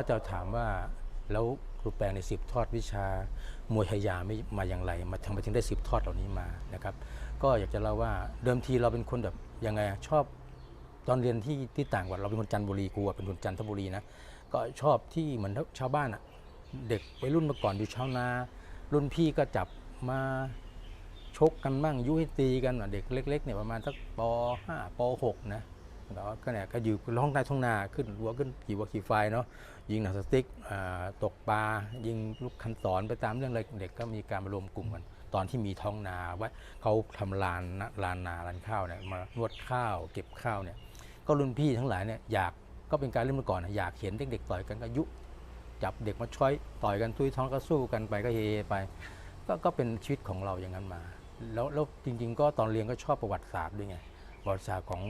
าจะถามว่าแล้วครูแปลงในสืบทอดวิชามวยไทยาไม่มาอย่างไร มาทำไมถึงได้สืบทอดเหล่านี้มานะครับ ก็อยากจะเล่าว่าเดิมทีเราเป็นคนแบบยังไงชอบตอนเรียนที่ที่ต่างจังหวัดเราเป็นคนจันทบุรีกูเป็นคนจันทบุรีนะก็ชอบที่เหมือนชาวบ้านอะเด็กวัยรุ่นเมื่อก่อนอยู่ชาวนา รุ่นพี่ก็จับมาชกกันบ้างยุให้ตีกันเด็กเล็กๆเนี่ยประมาณสักป .5 ป .6 นะแล้วก็เนี่ยก็อยู่ร้องใต้ท้องนาขึ้นรั้วขึ้นขี่วัวขี่ไฟเนาะ ยิงหนังสติ๊กตกปลายิงลูกคันศรไปตามเรื่องอะไรเด็กก็มีการมารวมกลุ่มกัน ตอนที่มีท้องนาไว้เขาทำลานนะลานนาลานข้าวเนี่ยมานวดข้าวเก็บข้าวเนี่ยก็รุ่นพี่ทั้งหลายเนี่ยอยากก็เป็นการเล่นเมื่อก่อนนะอยากเห็นเด็กๆต่อยกันก็ยุจับเด็กมาช้อยต่อยกันตุ้ยท้องก็สู้กันไปก็เฮไปก็ก็เป็นชีวิตของเราอย่างนั้นมา แล้วแล้วจริง ๆ ก็ตอนเรียนก็ชอบประวัติศาสตร์ด้วยไงประวัติศาสตร์ของ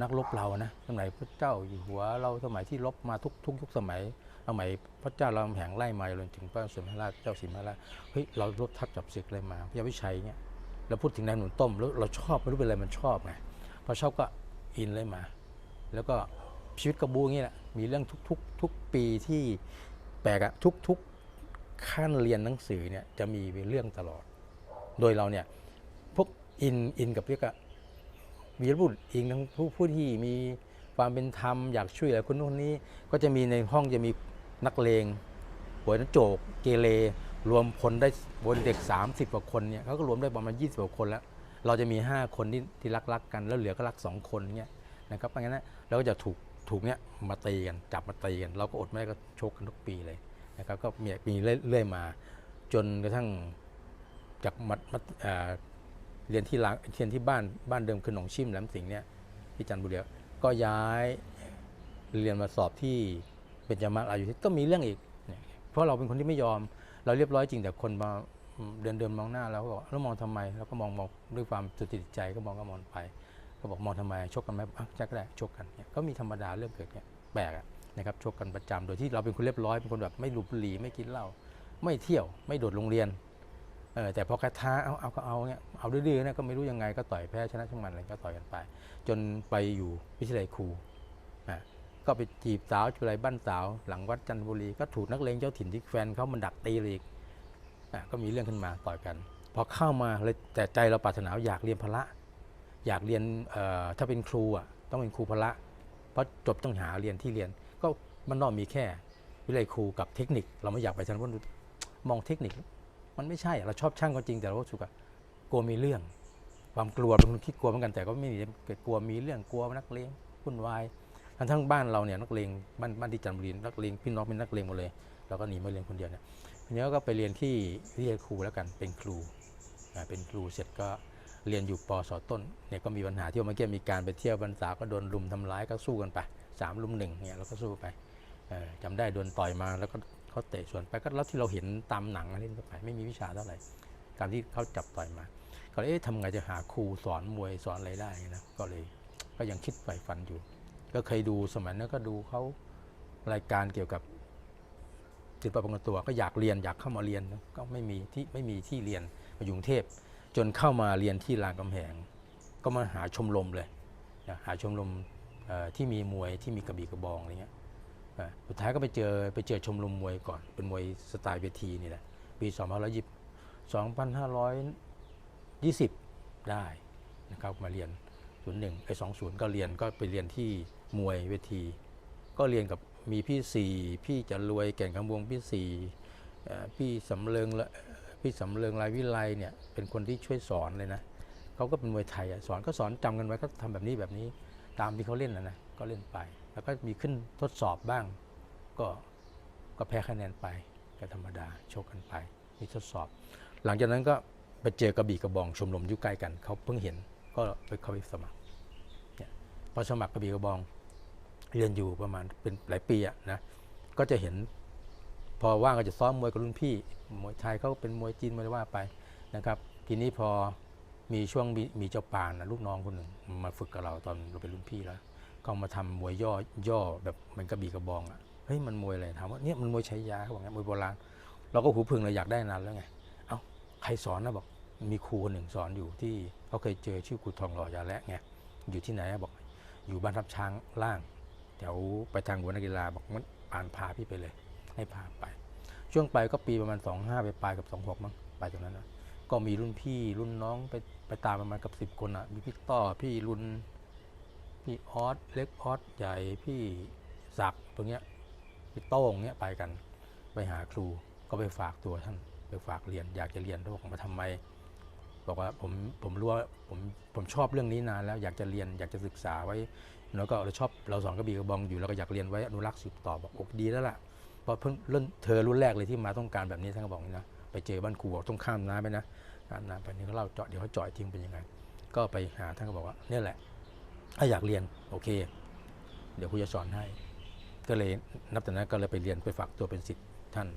นักรบเรานะสมัยพระเจ้าอยู่หัวเราสมัยที่รบมาทุกทุกยุคสมัยสมัยพระเจ้าเรามแผงไล่มาจนถึงพระสมเด็จพระเจ้าสิมหาราชเฮ้ยเรารบทับจับศึกอะไรมาพระยาวิชัยเนี่ยเราพูดถึงนายหนุนต้มแล้วเราชอบไม่รู้เป็นอะไรมันชอบไงพอชอบก็อินเลยมา แล้วก็ชีวิตกระบูงี้แหละมีเรื่องทุกๆทุกปีที่แปลกอะทุกๆขั้นเรียนหนังสือเนี่ยจะมีเรื่องตลอด โดยเราเนี่ยพวกอินอินกับเรียกอะ วีรบุรุษอินทั้งผู้ผู้ที่มีความเป็นธรรมอยากช่วยเหลือคนนู้นคนนี้ก็จะมีในห้องจะมีนักเลงหัวนักโจกเกเรรวมคนได้บนเด็ก 30กว่าคนเนี่ยเขาก็รวมได้ประมาณ20กว่าคนแล้ว เราจะมี 5 คนที่ที่รักรักกัน แล้วเหลือก็รัก 2 คนเนี่ยนะครับเพราะงั้นเราก็จะถูกถูกเนี่ยมาตีกันจับมาตีกัน เราก็อดไม่ได้ก็ชกกันทุกปีเลยนะครับก็มีมีเรื่อยๆมา จนกระทั่งจากมัดมัด เรียนที่ลังเรียนที่บ้านบ้านเดิมคือหนองชิมแหลมสิงห์เนี่ยที่จันทบุรีก็ย้ายเรียนมาสอบที่เป็นจามาลอายุทธก็มีเรื่องอีก เพราะเราเป็นคนที่ไม่ยอม เราเรียบร้อยจริงแต่คนมาเดินเดินมองหน้าเราก็บอกแล้วมองทำไมเราก็มองมองด้วยความสุดจิตใจก็มองก็มองไป ก็บอกมองทำไมชกกันไหมอะจักก็ได้ชกกันเนี่ยก็มีธรรมดาเรื่องเกิดเนี่ยแปลกนะครับชกกันประจำโดยที่เราเป็นคนเรียบร้อยเป็นคนแบบไม่ลูบุหรี่ไม่กินเหล้าไม่เที่ยวไม่โดดโรงเรียน เออแต่พอกระท้าเอาเอาก็เอาเนี่ยเอาดื้อๆนะก็ไม่รู้ยังไงก็ต่อยแพ้ชนะช่างมันอะไรก็ต่อยกันไป จนไปอยู่วิทยาลัยครูอะก็ไปจีบสาวจุไรบ้านสาว หลังวัดจันทบุรีก็ถูกนักเลงเจ้าถิ่นที่แฟนเขามันดักตีเลยอีกอะก็มีเรื่องขึ้นมาต่อยกัน พอเข้ามาเลยแต่ใจเราปรารถนาอยากเรียนพละอยากเรียนเอ่อถ้าเป็นครูอะต้องเป็นครูพละเพราะจบต้องหาเรียนที่เรียน ก็มันนอกมีแค่วิทยาลัยครูกับเทคนิค เราไม่อยากไปชั้นว่ามองเทคนิค มันไม่ใช่เราชอบช่างก็จริงแต่เราก็สึกว่ากลัวมีเรื่อง ความกลัวเป็นคนขี้กลัวเหมือนกันแต่ก็ไม่มีเกิดกลัวมีเรื่องกลัวนักเลงวุ่นวายทั้งทั้งบ้านเราเนี่ยนักเลงบ้านบ้านที่จันทบุรีนักเลงพี่น้องเป็นนักเลงหมดเลยเราก็หนีมาเรียนคนเดียวเนี่ยทีนี้ก็ไปเรียนที่วิทยาลัยครูแล้วกันเป็นครูเป็นครูเสร็จก็เรียนอยู่ปสต้นเนี่ยก็มีปัญหาที่เมื่อกี้มีการไปเที่ยวบรรษาก็โดนลุมทำร้ายก็สู้กันไปสามลุมหนึ่งเนี่ยเราก็สู้ไปเออจำได้โดนต่อยมาแล้วก็ เขาเตะสวนไปก็แล้วที่เราเห็นตามหนังอะไรนี่ไปไม่มีวิชาเท่าไหร่การที่เขาจับต่อยมา ก็เลยเอ๊ะทำไงจะหาครูสอนมวยสอนอะไรได้นะก็เลยก็ยังคิดใฝ่ฝันอยู่ ก็เคยดูสมัยนั้นก็ดูเขารายการเกี่ยวกับศิลปะป้องกันตัวก็อยากเรียนอยากเข้ามาเรียนก็ไม่มีที่ไม่มีที่เรียนมาอยู่กรุงเทพจนเข้ามาเรียนที่รามคำแหง ก็มาหาชมรมเลยหาชมรมที่มีมวยที่มีกระบี่กระบองอะไรเงี้ย สุดท้ายก็ไปเจอไปเจอชมรมมวยก่อน เป็นมวยสไตล์เวทีนี่แหละปี 2520 2520 ได้นะครับมาเรียน 01ไอ้20 ก็เรียนก็ไปเรียนที่มวยเวที ก็เรียนกับมีพี่สี่พี่จะรวยแก่นคำวงพี่สี่พี่สำเริงละพี่สำเริงลายวิไลเนี่ยเป็นคนที่ช่วยสอนเลยนะเขาก็เป็นมวยไทยอสอนก็สอนจำกันไว้ก็ทำแบบนี้แบบนี้ตามที่เขาเล่นนะนะก็เล่นไป แล้วก็มีขึ้นทดสอบบ้าง ก็ก็แพ้คะแนนไปก็ธรรมดาโชคกันไป มีทดสอบ หลังจากนั้นก็ไปเจอกระบี่กระบองชมรมอยู่ใกล้กันเขาเพิ่งเห็นก็ไปเข้าไปสมัครเนี่ยพอสมัครกระบี่กระบองเรียนอยู่ประมาณเป็นหลายปีอะนะก็จะเห็นพอว่างก็จะซ้อมมวยกับรุ่นพี่มวยไทยเขาเป็นมวยจีนมวยว่าไปนะครับ ทีนี้พอมีช่วงมีมีเจ้าปานนะลูกน้องคนหนึ่งมาฝึกกับเราตอนเราเป็นรุ่นพี่แล้ว ก็มาทำมวยย่อย่อแบบเหมันกระบี่กระบองอะเฮ้ยมันมวยอะไรถามว่าเนี่ยมันมวยใชัยาเขาบอกงั้มวยโบราณเราก็หูพึ่งเราอยากได้นานแล้วไงเอ้าใครสอนนะบอกมีครูคนหนึ่งสอนอยู่ที่เขาเคยเจอชื่อครูทองหล่อยาและไงอยู่ที่ไหนบอกอยู่บ้านทับช้างล่างแถวไปทางหัวนักกีฬาบอกมันปานพาพี่ไปเลย ให้พาไป ช่วงไปก็ปีประมาณ 25 ไปปลายกับ 26 มั้งไปตรงนั้นนะก็มีรุ่นพี่รุ่นน้องไปไปตามประมาณกับ 10 คนอะมีพี่ต้อพี่รุ่น พี่ออสเล็กออสใหญ่พี่ศักตรงเนี้ยพี่โต้งเนี้ยไปกันไปหาครูก็ไปฝากตัวท่านไปฝากเรียน อยากจะเรียนเขาบอกมาทำไม บอกว่าผมผมรู้ว่าผมผมชอบเรื่องนี้นานแล้วอยากจะเรียนอยากจะศึกษาไว้แล้วก็เราชอบเราสอนกระบี่กระบองอยู่เราก็อยากเรียนไว้อนุรักษ์สืบต่อบอกโอกดีแล้วล่ะเพราะเพิ่งเริ่มเธอรุ่นแรกเลยที่มาต้องการแบบนี้ท่านก็บอกนี่นะไปเจอบ้านครูบอกต้องข้ามน้ำไปนะข้ามน้ำไปนี่เขาเล่าเจาะเดี๋ยวเขาเจาะทิ้งเป็นยังไงก็ไปหาท่านก็บอกว่าเนี่ยแหละ ถ้าอยากเรียนโอเค เดี๋ยวครูจะสอนให้ ก็เลยนับแต่นั้นก็เลยไปเรียนไปฝากตัวเป็นศิษย์ท่าน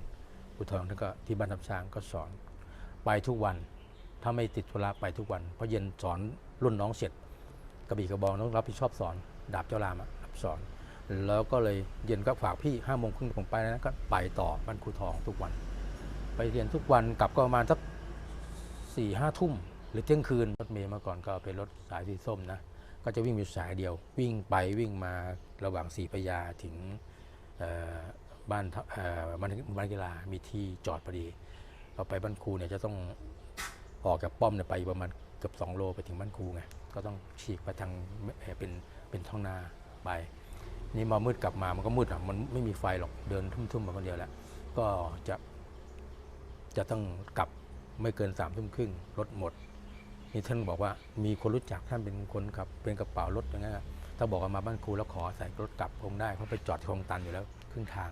ครูทองท่านก็ที่บ้านทับช้างก็สอน ไปทุกวันถ้าไม่ติดธุระไปทุกวัน เพราะเย็นสอนรุ่นน้องเสร็จกระบี่กระบองต้องรับผิดชอบสอน ดาบเจ้ารามอะรับสอน แล้วก็เลยเย็นก็ฝากพี่ห้าโมงครึ่งผมไปนะก็ไปต่อบ้านครูทองทุกวัน ไปเรียนทุกวันกลับก็ประมาณสักสี่ห้าทุ่ม หรือเที่ยงคืนรถเมย์มื่อก่อนก็เป็นรถสายสีส้มนะ ก็จะวิ่งอยู่สายเดียว วิ่งไปวิ่งมาระหว่างสีพยาถึงบ้านบ้านบ้านกีฬามีที่จอดพอดีพอไปบ้านครูเนี่ยจะต้องออกจากป้อมเนี่ยไปประมาณเกือบ2โลไปถึงบ้านครูไงก็ต้องฉีกไปทางเอ่อเป็นเป็นท้องนาไปนี่มามืดกลับมามันก็มืดอะมันไม่มีไฟหรอกเดินทุ่มๆมาคนเดียวแหละก็จะจะต้องกลับไม่เกินสามทุ่มครึ่งรถหมด นี่ท่านบอกว่ามีคนรู้จักท่านเป็นคนขับเป็นกระเป๋ารถอย่างเงี้ยถ้าบอกว่ามาบ้านครูแล้วขอใส่รถกลับคงได้เพราะไปจอดที่คลองตันอยู่แล้วครึ่งทาง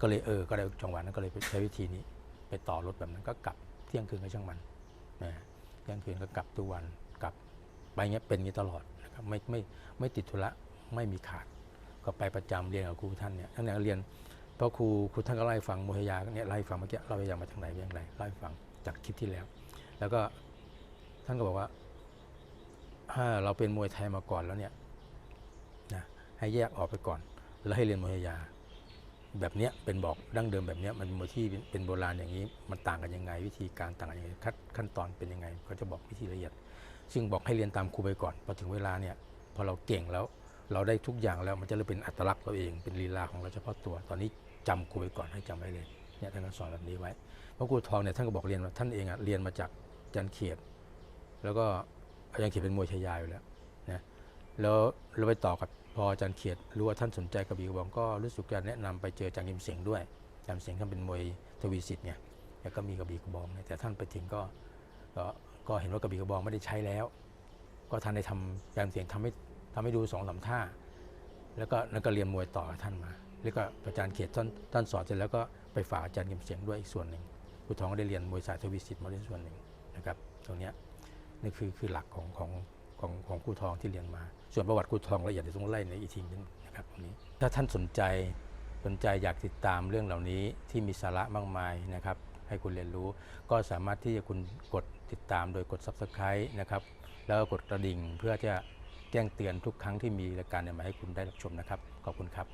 ก็เลยเออก็ได้จังหวะนั้นก็เลยใช้วิธีนี้ ไปต่อรถแบบนั้นก็กลับเที่ยงคืนก็ช่างมันนะเที่ยงคืนก็กลับทุกวันกลับไปเงี้ยเป็นอย่างนี้ตลอดนะครับไม่ไม่ไม่ติดธุระไม่มีขาดก็ไปประจำเรียนกับครูท่านเนี่ยตั้งแต่เรียนเพราะครูครูท่านก็เล่ฟังโมหยาเนี่ยเล่ฟังเมื่อกี้เล่าให้ฟังมาจากไหนอย่างไรเล่ฟังจากคลิปที่แล้ว แล้วก็ ท่านก็บอกว่า ถ้าเราเป็นมวยไทยมาก่อนแล้วเนี่ยนะให้แยกออกไปก่อน แล้วให้เรียนมวยยา แบบเนี้ยเป็นบอกดั้งเดิมแบบเนี้ยมันมวยที่เป็นโบราณอย่างนี้ มันต่างกันยังไง วิธีการต่างกันยังไงขั้นขั้นตอนเป็นยังไงเขาจะบอกวิธีละเอียด ซึ่งบอกให้เรียนตามครูไปก่อนพอถึงเวลาเนี่ยพอเราเก่งแล้วเราได้ทุกอย่างแล้วมันจะเลยเป็นอัตลักษณ์เราเองเป็นลีลาของเราเฉพาะตัว ตอนนี้จำครูไปก่อนให้จำไว้เลยเนี่ยท่านก็สอนแบบนี้ไว้เพราะครูทองเนี่ยท่านก็บอกเรียนว่าท่านเองอะเรียนมาจากจันเขียด แล้วก็อาจารย์เขียดเป็นมวยชายาอยู่แล้วนะแล้วเราไปต่อกับพออาจารย์เขียดรู้ว่าท่านสนใจกระบี่กระบองก็รู้สึกจะแนะนำไปเจออาจารย์ยิมเสียงด้วยอาจารย์เสียงท่านเป็นมวยทวีสิทธิ์ไงแล้วก็มีกระบี่กระบองแต่ท่านไปถึงก็ก็ก็เห็นว่ากระบี่กระบองไม่ได้ใช้แล้ว ก็ท่านได้ทำอาจารย์เสียงทำให้ทำให้ดูสองสามท่าแล้วก็แล้วก็เรียนมวยต่อกับท่านมา แล้วก็อาจารย์เขียดท่านท่านสอนเสร็จแล้วก็ไปฝากอาจารย์ยิมเสียงด้วยอีกส่วนหนึ่งครูทองก็ได้เรียนมวยสายทวีสิทธิ์มาด้วยส่วนหนึ่งนะครับตรงเนี้ย นี่คือคือหลักของของของของครูทองที่เรียนมา ส่วนประวัติครูทองละเอียดเดี๋ยวต้องไล่ในอีกทีนึงนะครับตรงนี้ถ้าท่านสนใจสนใจอยากติดตามเรื่องเหล่านี้ที่มีสาระมากมายนะครับ ให้คุณเรียนรู้ ก็สามารถที่จะคุณกดติดตามโดยกด subscribe นะครับแล้วก็กดกระดิ่งเพื่อจะแจ้งเตือนทุกครั้งที่มีรายการใหม่ให้คุณได้รับชมนะครับ ขอบคุณครับ